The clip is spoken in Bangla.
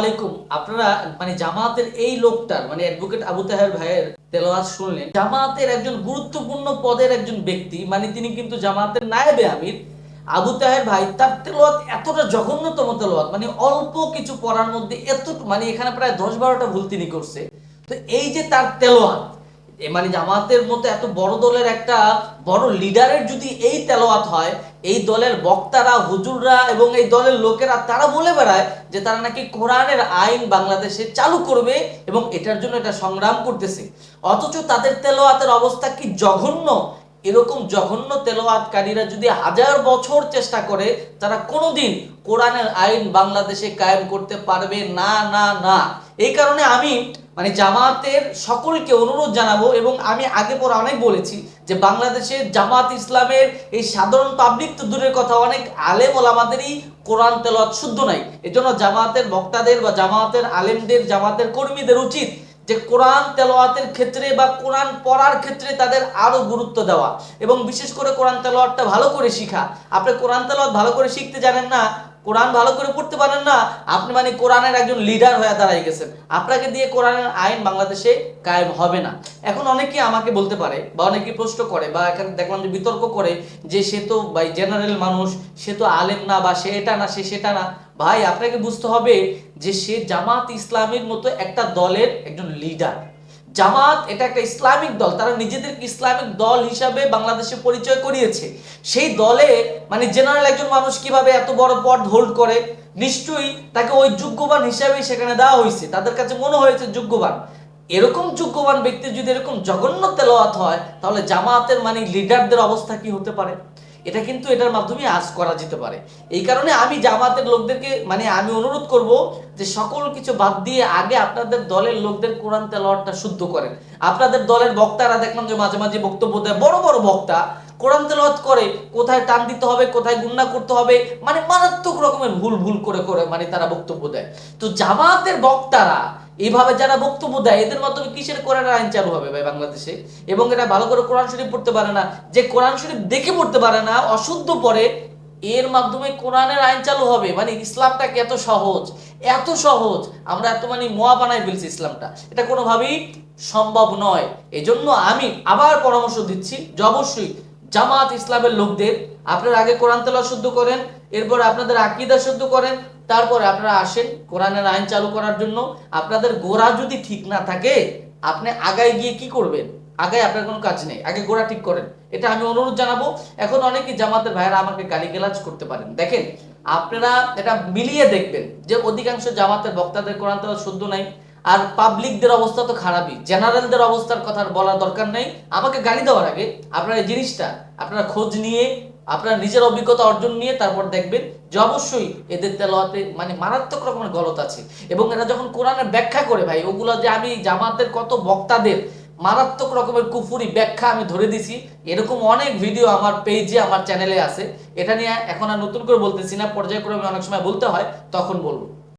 মানে মানে জামাতের একজন গুরুত্বপূর্ণ পদের একজন ব্যক্তি মানে তিনি কিন্তু জামাতের নায়েবে আমির। আবু তাহের ভাই, তার তেলোয়াত এতটা জঘন্যতম তেলোয়াত মানে অল্প কিছু পড়ার মধ্যে এত মানে এখানে প্রায় দশ বারোটা ভুল তিনি করছে। তো এই যে তার তেলোয়াত মানে জামাতের মতো এত বড় দলের একটা বড় লিডারের যদি এই তেলোয়াত হয়, এই দলের বক্তারা, হুজুররা এবং এই দলের লোকেরা, তারা বলে বেড়ায় যে তারা নাকি কোরআনের আইন বাংলাদেশে চালু করবে এবং এটার জন্য এটা সংগ্রাম করতেছে। অথচ তাদের তেলোয়াতের অবস্থা কি জঘন্য? এরকম জঘন্য তেলাওয়াতকারীরা যদি হাজার বছর চেষ্টা করে, তারা কোনোদিন কোরআনের আইন বাংলাদেশে কায়েম করতে পারবে না না না। এই কারণে আমি মানে জামাতের সকলকে অনুরোধ জানাব এবং আমি আগে পরে অনেক বলেছি যে বাংলাদেশে জামাত ইসলামের এই সাধারণ পাবলিক তো দূরের কথা, অনেক আলেম ওলামাদেরই কোরআন তেলাওয়াত শুদ্ধ নাই। এজন্য জামাতের বক্তাদের বা জামাতের আলেমদের, জামাতের কর্মীদের উচিত যে কোরআন তেলাওয়াতের ক্ষেত্রে বা কোরআন পড়ার ক্ষেত্রে তাদের আরও গুরুত্ব দেওয়া এবং বিশেষ করে কোরআন তেলোয়াতটা ভালো করে শিখা। আপনি কোরআন তেলাওয়াত ভালো করে শিখতে জানেন না, কোরআন ভালো করে পড়তে পারেন না, আপনি মানে কোরআনের একজন লিডার হয়ে দাঁড়াই গেছেন। আপনাকে দিয়ে কোরআনের আইন বাংলাদেশে কায়েম হবে না। এখন অনেকে আমাকে বলতে পারে বা অনেকে প্রশ্ন করে বা এখানে দেখলাম যে বিতর্ক করে যে সে তো ভাই জেনারেল মানুষ, সে তো আলেম না বা সে এটা না, সে সেটা না। ভাই, আপনাকে বুঝতে হবে যে সে জামাত ইসলামের মতো একটা দলের একজন লিডার জামাত এটা একটা ইসলামিক দল, তারা নিজেদেরকে ইসলামিক দল হিসাবে বাংলাদেশে পরিচয় করিয়েছে। সেই দলে মানে জেনারেল একজন মানুষ কীভাবে এত বড় পদ হোল্ড করে? নিশ্চয়ই তাকে ওই যোগ্যবান হিসাবে সেখানে দেওয়া হয়েছে। তাদের কাছে মনে হয়েছে যোগ্যবান। এরকম যোগ্যবান ব্যক্তি যদি এরকম জঘন্য তেলাওয়াত হয়, তাহলে জামাতের মানে লিডারদের অবস্থা কি হতে পারে? এটা কিন্তু এটার মাধ্যমে আজ করা যেতে পারে। এই কারণে আমি জামাতের লোকদেরকে মানে আমি অনুরোধ করব যে সকল কিছু বাদ দিয়ে আগে আপনাদের দলের লোকদের কোরআন তেলাওয়াতটা শুদ্ধ করেন। আপনাদের দলের বক্তারা দেখলাম যে মাঝে মাঝে বক্তব্য দেয়, বড় বড় বক্তা। কোরআন তেলাওয়াত করে, কোথায় টান দিতে হবে, কোথায় গুন্না করতে হবে মানে মারাত্মক রকমের ভুল ভুল করে করে মানে তারা বক্তব্য দেয়। তো জামাতের বক্তারা এইভাবে যারা বক্তব্য দেয়, এদের মাধ্যমে কিসের কোরআন আইন চালু হবে ভাই বাংলাদেশে? এবং এটা ভালো করে কোরআন শরীফ পড়তে পারে না। যে কোরআন শরীফ দেখে পড়তে পারে না, অশুদ্ধ পড়ে, এর মাধ্যমে কোরআনের আইন চালু হবে। মানে ইসলামটাকে এত সহজ এত সহজ, আমরা এত মানে মোয়া বানায় ফেলছি ইসলামটা। এটা কোনোভাবেই সম্ভব নয়। এজন্য আমি আবার পরামর্শ দিচ্ছি, যে অবশ্যই জামাত ইসলামের লোকদের, আপনারা আগে কোরআন তেলা শুদ্ধ করেন, এরপর আপনাদের আকিদা শুদ্ধ করেন তারপরে আপনারা আসেন, কোরআনের আইন চালু করার জন্য। আপনাদের গোড়া যদি ঠিক না থাকে, আপনি আগায় গিয়ে কি করবেন? আগায় আপনার কোনো কাজ নেই, আগে গোড়া ঠিক করেন। এটা আমি অনুরোধ জানাব। এখন অনেকেই জামাতের ভাইয়েরা আমাকে গালি গালিগালাজ করতে পারেন। দেখেন, আপনারা এটা মিলিয়ে দেখবেন যে অধিকাংশ জামাতের বক্তাদের কোরআন তেলা শুদ্ধ নাই, আর পাবলিকদের অবস্থা তো খারাপই। জেনারেলদের অবস্থার কথা বলার দরকার নেই। আমাকে গালি দেওয়ার আগে আপনারা এই জিনিসটা, আপনারা খোঁজ নিয়ে আপনার নিজের অভিজ্ঞতা অর্জন নিয়ে তারপর দেখবেন যে অবশ্যই এদের তেলাওয়াতে মানে মারাত্মক রকমের গলত আছে। এবং এরা যখন কোরআনের ব্যাখ্যা করে, ভাই, ওগুলো যে আমি জামাতের কত বক্তাদের মারাত্মক রকমের কুফুরি ব্যাখ্যা আমি ধরে দিছি, এরকম অনেক ভিডিও আমার পেজে, আমার চ্যানেলে আছে। এটা নিয়ে এখন আর নতুন করে বলতেছি না, পর্যায়ক্রমে অনেক সময় বলতে হয়, তখন বলব।